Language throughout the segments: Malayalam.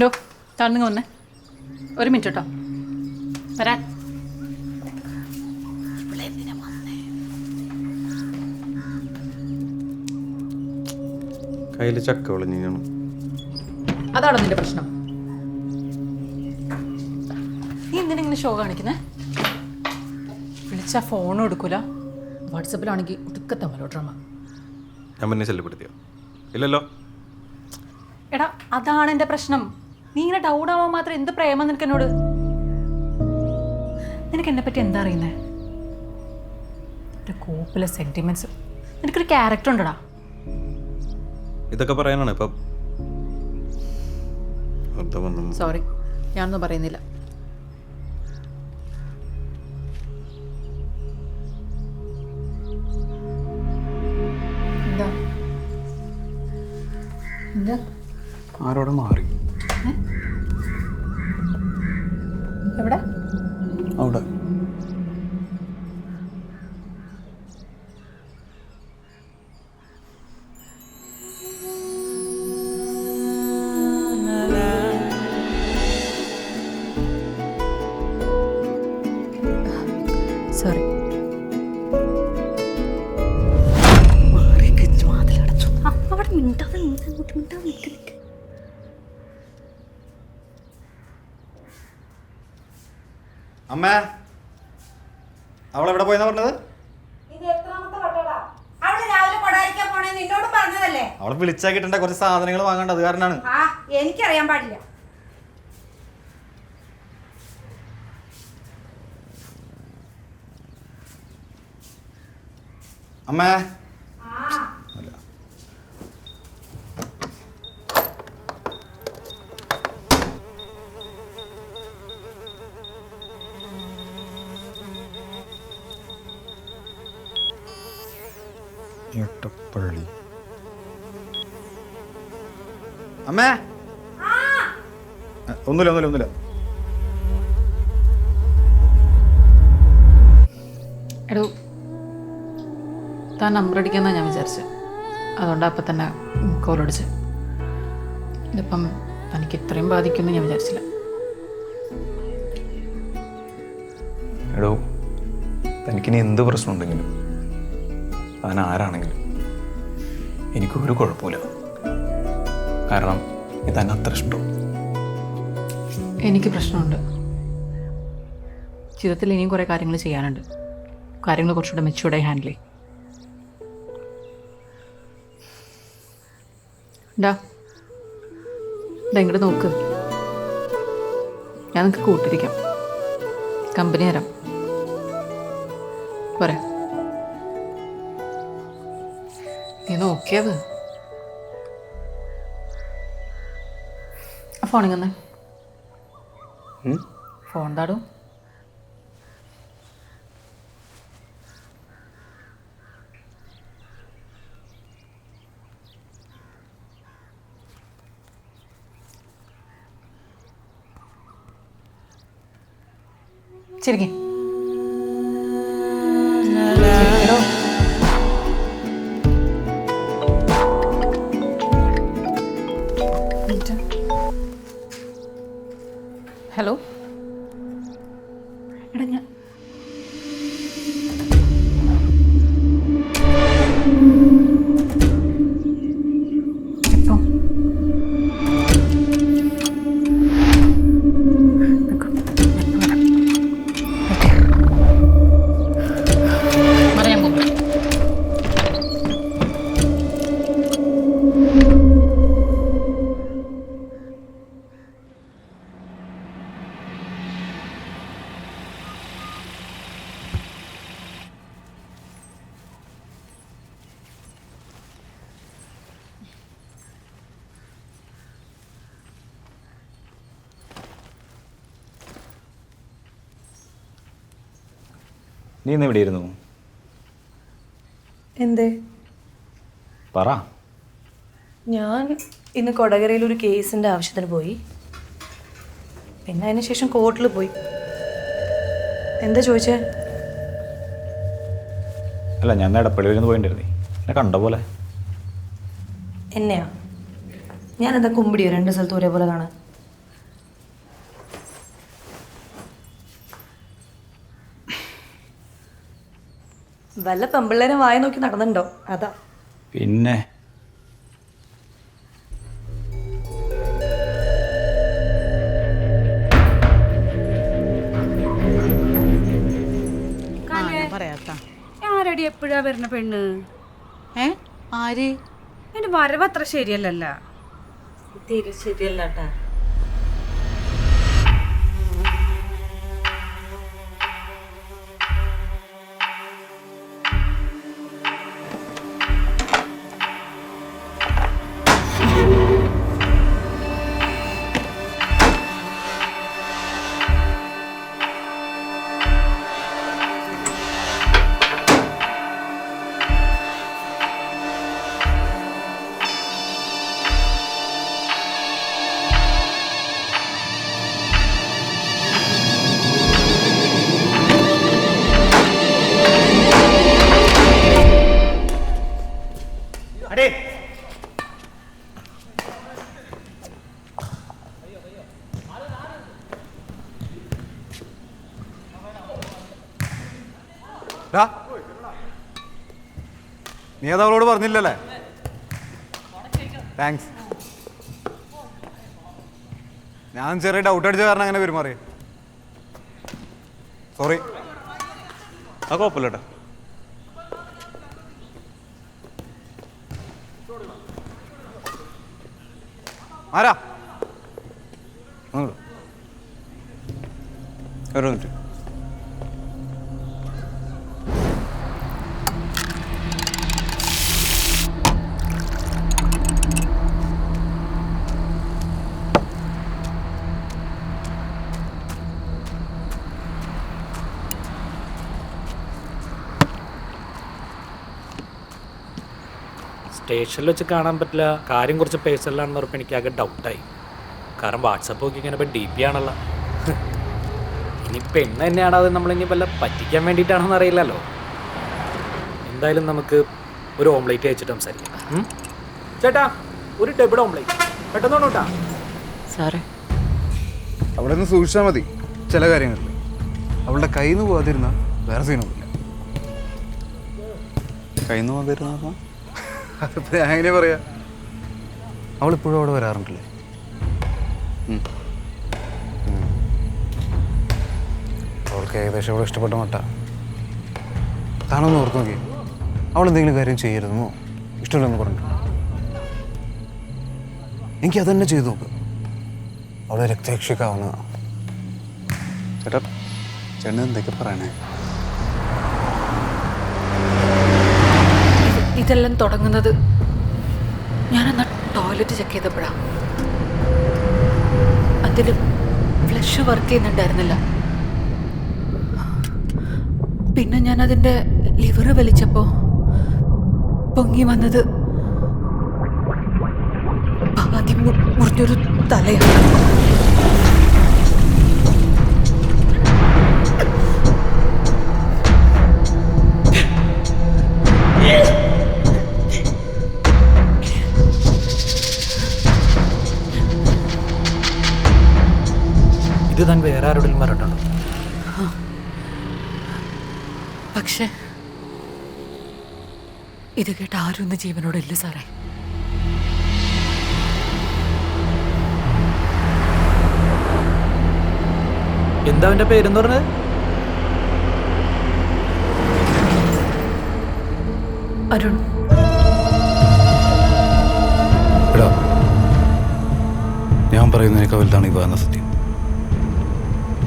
ഡോ താഴ്ന്നു വന്നേ. ഒരു മിനിറ്റ് കേട്ടോ വരാൻ. കയ്യിൽ ചക്ക വിളഞ്ഞാണ് അതാണോ നിന്റെ പ്രശ്നം? നീ എന്തിനാ ഇങ്ങനെ ഷോ കാണിക്കുന്നേ? വിളിച്ചാ ഫോണും എടുക്കൂല. വാട്സപ്പിലാണെങ്കിൽ ഒടുക്കത്തെ മലോഡ്രമ ഞാൻ പിന്നെ ശല്യപ്പെടുത്തിയോ? ഇല്ലല്ലോ. എടാ അതാണ് എന്റെ പ്രശ്നം. നീ ഇങ്ങനെ ഡൗൺ ആവാൻ മാത്രം എന്ത് പ്രേമം നിനക്ക് എന്നോട്? നിനക്ക് എന്നെ പറ്റി എന്താ അറിയുന്നേ? ഒരു കോപ്പിലെ സെന്റിമെന്റ്സ് നിനക്കൊരു ക്യാരക്ടർ ഉണ്ടടാ? ഇതൊക്കെ പറയാനാണ് ഇപ്പം. സോറി ഞാനൊന്നും പറയുന്നില്ല. ആരോടെ മാറി? അവിടെ. സോറി അവിടെ മിണ്ടാതെ മിണ്ടാതെ നിൽക്ക് നിൽക്ക് അവൾ എവിടെ പോയെന്ന് പറഞ്ഞത്? അവൾ വിളിച്ചാൽ കിട്ടേണ്ട കുറച്ച് സാധനങ്ങൾ വാങ്ങണ്ട അത് കാരണമാണ് എനിക്കറിയാൻ പാടില്ല. അമ്മേ എട്ടപ്പള്ളി അമ്മേ? ഒന്നുമില്ല ഒന്നുമില്ല ഒന്നുമില്ല. എടോ താൻ നമ്പർ അടിക്കാന്നാ ഞാൻ വിചാരിച്ചത് അതുകൊണ്ടാണ് അപ്പം തന്നെ കോൾ അടിച്ച്. ഇതിപ്പം തനിക്ക് ഇത്രയും ബാധിക്കുമെന്ന് ഞാൻ വിചാരിച്ചില്ല. എടോ തനിക്കിനി എന്ത് പ്രശ്നമുണ്ടെങ്കിലും താൻ ആരാണെങ്കിലും എനിക്കൊരു കുഴപ്പമില്ല. കാരണം ഇത് തന്നെ അത്ര ഇഷ്ടം. എനിക്ക് പ്രശ്നമുണ്ട്. ജീവിതത്തിൽ ഇനിയും കുറേ കാര്യങ്ങൾ ചെയ്യാനുണ്ട്. കാര്യങ്ങൾ കുറച്ചുകൂടെ മെച്ചൂർഡായി ഹാൻഡിൽ ചെയ്യും. ഇങ്ങോട്ട് നോക്ക്. ഞാൻ നിങ്ങൾക്ക് കൂട്ടിരിക്കാം. കമ്പനി തരാം. പോരെ. നോക്കിയത്? ഫോണിങ്ങന്നേ ഫോൺ താടും ചിരിക്കേ. ഹലോ എടാ ഞാൻ നീ ഇന്ന് ഇരുന്നു എന്തേ? പറ. ഞാൻ ഇന്ന് കൊടകരയിൽ ഒരു കേസിന്റെ ആവശ്യത്തിന് പോയി. പിന്നെ അതിന് ശേഷം കോർട്ടിൽ പോയി. എന്താ ചോദിച്ചേ? അല്ല ഞാൻ എടപ്പള്ളി വരുന്ന പോയിണ്ടായിരുന്നേ. എന്നെ കണ്ട പോലെ. എന്നെയാ? ഞാൻ എന്താ കുമ്പിടിയോ? രണ്ട് സ്ഥലത്ത് ഒരേപോലെ കാണാൻ? വല്ല പെമ്പിള്ളേരെ വായ നോക്കി നടന്നുണ്ടോ? അതാ. പിന്നെ? ആരടി എപ്പോഴാ വരുന്ന പെണ്ണ്? ഏ? ആര്? എന്റെ വരവ് അത്ര ശരിയല്ലല്ല. തീരെ ശരിയല്ല നീ അത് അവളോട് പറഞ്ഞില്ലല്ലേ? താങ്ക്സ് ഞാൻ ചെറിയ ഡൗട്ട് അടിച്ച കാരണം അങ്ങനെ പെരുമാറി. സോറി ആ കുഴപ്പമില്ല കേട്ടോ ആരാ. ഒരു മിനിറ്റ്. സ്റ്റേഷനിൽ വെച്ച് കാണാൻ പറ്റില്ല. കാര്യം കുറച്ച് പേഴ്സണലാണെന്ന് പറഞ്ഞപ്പോൾ എനിക്ക് ആകെ ഡൗട്ടായി കാരണം വാട്സപ്പ് നോക്കി ഇങ്ങനെ ഇപ്പം ഡി പി ആണല്ലോ. ഇനി പെണ്ണ് തന്നെയാണോ അത് നമ്മളിനി വല്ല പറ്റിക്കാൻ വേണ്ടിയിട്ടാണെന്ന് അറിയില്ലല്ലോ. എന്തായാലും നമുക്ക് ഒരു ഓംലേറ്റ് അയച്ചിട്ട് സംസാരിക്കാം? ചേട്ടാ ഒരു ഡബിൾ ഓംലേറ്റ് പെട്ടെന്ന് സാറേ. അവിടെ നിന്ന് സൂക്ഷിച്ചാൽ മതി. ചില കാര്യങ്ങളിൽ. അവളുടെ കയ്യിൽ നിന്ന് പോകാതിരുന്ന വേറെ സീനൊന്നുമില്ല കയ്യിൽ നിന്ന് വന്നിരുന്ന അതിപ്പോ ഞാൻ എങ്ങനെ പറയാ? അവളിപ്പോഴും അവിടെ വരാറുണ്ടല്ലേ? അവൾക്ക് ഏകദേശം അവളെ ഇഷ്ടപ്പെട്ട മട്ട. താനൊന്ന് ഓർത്ത് നോക്കി. അവൾ എന്തെങ്കിലും കാര്യം ചെയ്യരുതെന്നോ? ഇഷ്ടമില്ലെന്ന് പറഞ്ഞു എനിക്ക് അതന്നെ ചെയ്തു നോക്ക്. അവളെ രക്തരക്ഷിക്കാവുന്നതാണ് ചേട്ടാ ചേട്ടൻ എന്തൊക്കെ പറയണേ? ഇതെല്ലാം തുടങ്ങുന്നത് ഞാനെന്നാ ടോയ്ലറ്റ് ചെക്ക് ചെയ്തപ്പോഴാണ് അതിൽ ഫ്ലഷ് വർക്ക് ചെയ്യുന്നുണ്ടായിരുന്നില്ല. പിന്നെ ഞാൻ അതിന്റെ ലിവർ വലിച്ചപ്പോൾ പൊങ്ങി വന്നത് ആദ്യം മുറിഞ്ഞൊരു തലയാണ്. ഇത് താൻ വേറെ ആരോടും പറഞ്ഞിട്ടുണ്ടോ? പക്ഷേ ഇത് കേട്ട് ആരും ഒന്ന് ജീവനോടില്ല സാറേ. എന്താ അവന്റെ പേരെന്ന് പറഞ്ഞത്? അരുൺ. എടാ ഞാൻ പറയുന്നതിനേക്കാൾ വലുതാണ് ഈ പറയുന്ന സത്യം.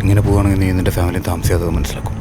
ഇങ്ങനെ പോവുകയാണെങ്കിൽ നീ നിന്റെ ഫാമിലി താമസിയാതെ മനസ്സിലാക്കും.